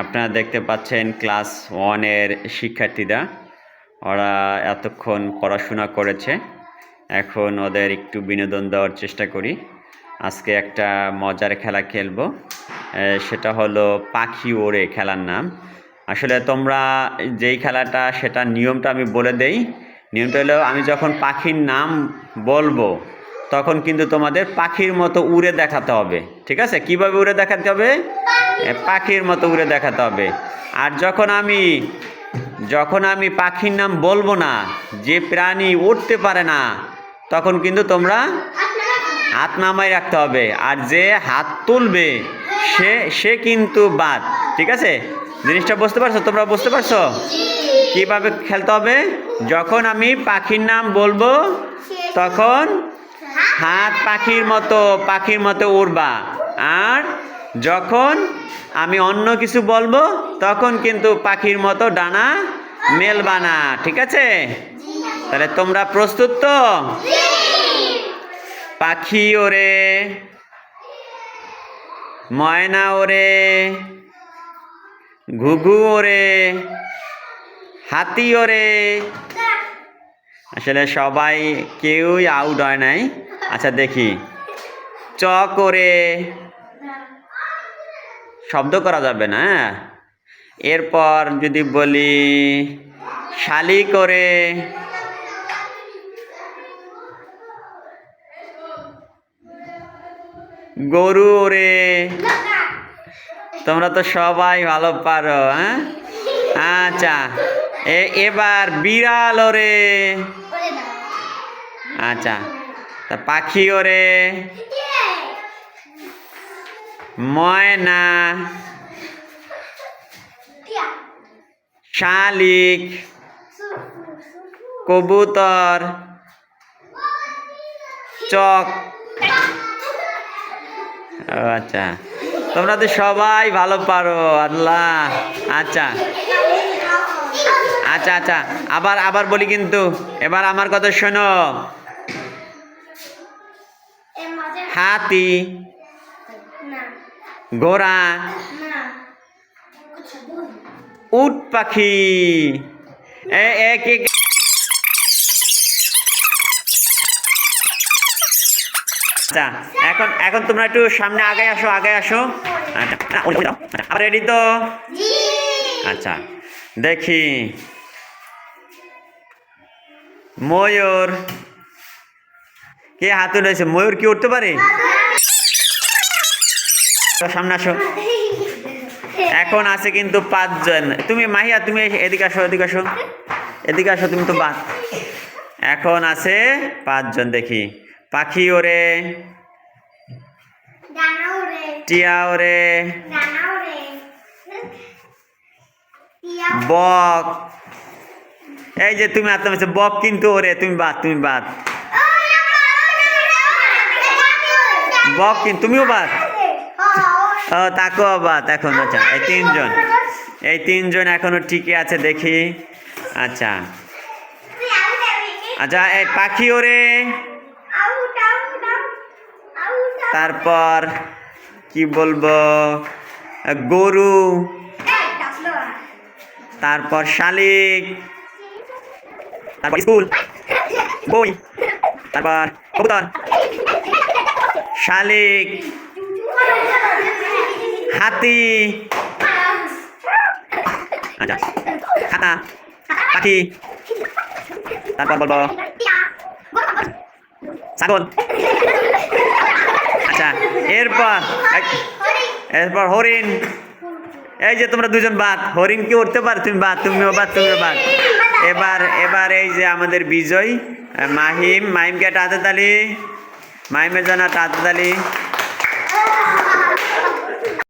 আপনারা দেখতে পাচ্ছেন ক্লাস ওয়ানের শিক্ষার্থীরা। ওরা এতক্ষণ পড়াশোনা করেছে। এখন ওদের একটু বিনোদন দেওয়ার চেষ্টা করি। আজকে একটা মজার খেলা খেলব। সেটা হলো পাখি ওড়ে খেলার নাম। আসলে তোমরা যেই খেলাটা সেটা নিয়মটা আমি বলে দেই। নিয়মটা হলো আমি যখন পাখির নাম বলব তখন কিন্তু তোমাদের পাখির মতো উড়ে দেখাতে হবে। ঠিক আছে? কীভাবে উড়ে দেখাতে হবে? পাখির মতো উড়ে দেখাতে হবে। আর যখন আমি যখন আমি পাখির নাম বলব না যে প্রাণী উঠতে পারে না তখন কিন্তু তোমরা হাত নামাই রাখতে হবে। আর যে হাত তুলবে সে সে কিন্তু বাদ। ঠিক আছে? জিনিসটা বুঝতে পারছ? তোমরা বুঝতে পারছ? কীভাবে খেলতে হবে? যখন আমি পাখির নাম বলব তখন হাত পাখির মতো পাখির মতো উড়বা। আর যখন আমি অন্য কিছু বলব, তখন কিন্তু পাখির মতো ডানা মেলবা না। ঠিক আছে? তাহলে তোমরা প্রস্তুত তো? পাখি ওরে, ময়না ওরে, ঘুঘু ওরে, হাতি ওরে। আসলে সবাই কেউই আউট হয় নাই। আচ্ছা দেখি। চ করে। শব্দ করা যাবে না হ্যাঁ? এরপর যদি বলি, শালি করে। গরু ওরে তোমরা তো সবাই ভালো পারো হ্যাঁ? আচ্ছা এবার বিড়াল ওরে আচ্ছা তা পাখি ওরে। ময়না। শালিক। কবুতর। চক। আচ্ছা। তোমরা তো সবাই ভালো পারো, আল্লাহ। আচ্ছা। আচ্ছা আচ্ছা। আবার আবার বলি কিন্তু, এবার আমার কথা শোনো। হাতি ঘোড়া উট পাখি। আচ্ছা এখন এখন তোমরা একটু সামনে আগে আসো আগে আসো। আচ্ছা। আচ্ছা, রেডি তো? আচ্ছা দেখি। ময়ূর কে হাতে রয়েছে? ময়ূর কি উঠতে পারে? সামনে আসো। এখন আছে কিন্তু পাঁচজন। তুমি মাহিয়া তুমি এদিকে আসো এদিকে আসো। এদিকে আসো তুমি তো বাদ। এখন আছে পাঁচজন দেখি। পাখি ওরে টিয়া ওরে বক। এই যে তুমি হাতে মেছে বক কিন্তু ওরে তুমি বাদ তুমি বাদ। বক কিন্তু তুমিও বাদ। ও তাকেও বাদ এখন আচ্ছা এই তিনজন। এই তিনজন এখনও ঠিকই আছে দেখি। আচ্ছা। আচ্ছা এই পাখি ওরে। তারপর কি বলব? গরু। তারপর শালিক। তারপর স্কুল। বই। তারপর কবুতর। শালিক। হাতি। আচ্ছা খাতা। পাখি। তারপর বলব। ছাগল। আচ্ছা এরপর এরপর হরিণ। এই যে তোমরা দুজন বাদ হরিণ কি উঠতে পার? তুমি বাদ তুমিও বাদ তুমিও বাদ এবার এবার এই যে আমাদের বিজয়, মাহিম, মাহিমকে একটা হাতে তালি। মাহিমের জানা হাতে তালি